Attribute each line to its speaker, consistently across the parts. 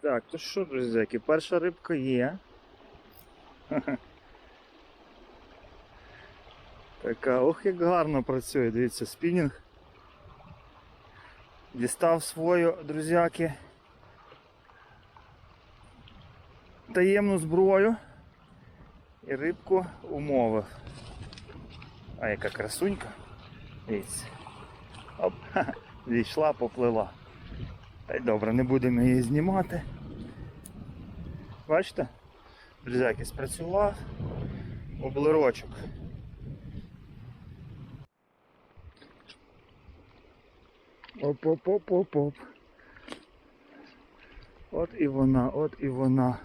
Speaker 1: Так, то що, друзяки, перша рибка є. Така, ох, як гарно працює, дивіться, спінінг. Дістав свою, друзяки. Таємну зброю і рибку умовив. А яка красунька. Дивіться. Оп, зійшла, поплила. Та й добре, не будемо її знімати. Бачите? Друзяки, спрацював облирочок. Оп-оп-оп-оп-оп. От і вона, от і вона.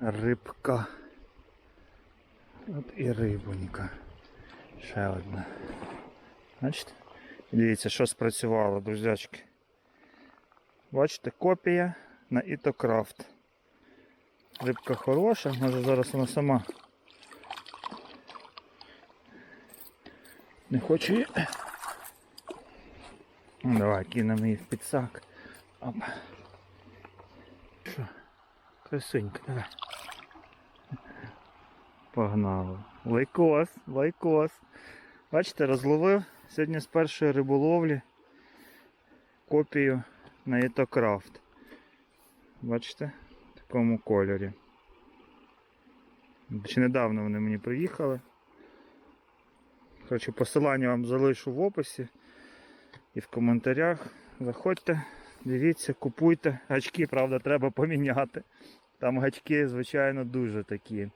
Speaker 1: Рибка. От і рибонька. Ще одна. Бачите? Дивіться, що спрацювало, друзячки. Бачите, копія на Ітокрафт. Рибка хороша, може зараз вона сама. Не хоче її. Ну, Давай, кинемо її в підсак. Оп. Що? Красунька, давай. Погнали. Лайкос, лайкос. Бачите, розловив сьогодні з першої риболовлі копію на Етокрафт. Бачите? В такому кольорі. Ще недавно вони мені приїхали. Коротше, посилання вам залишу в описі і в коментарях. Заходьте, дивіться, купуйте. Гачки, правда, треба поміняти. Там гачки, звичайно, дуже такі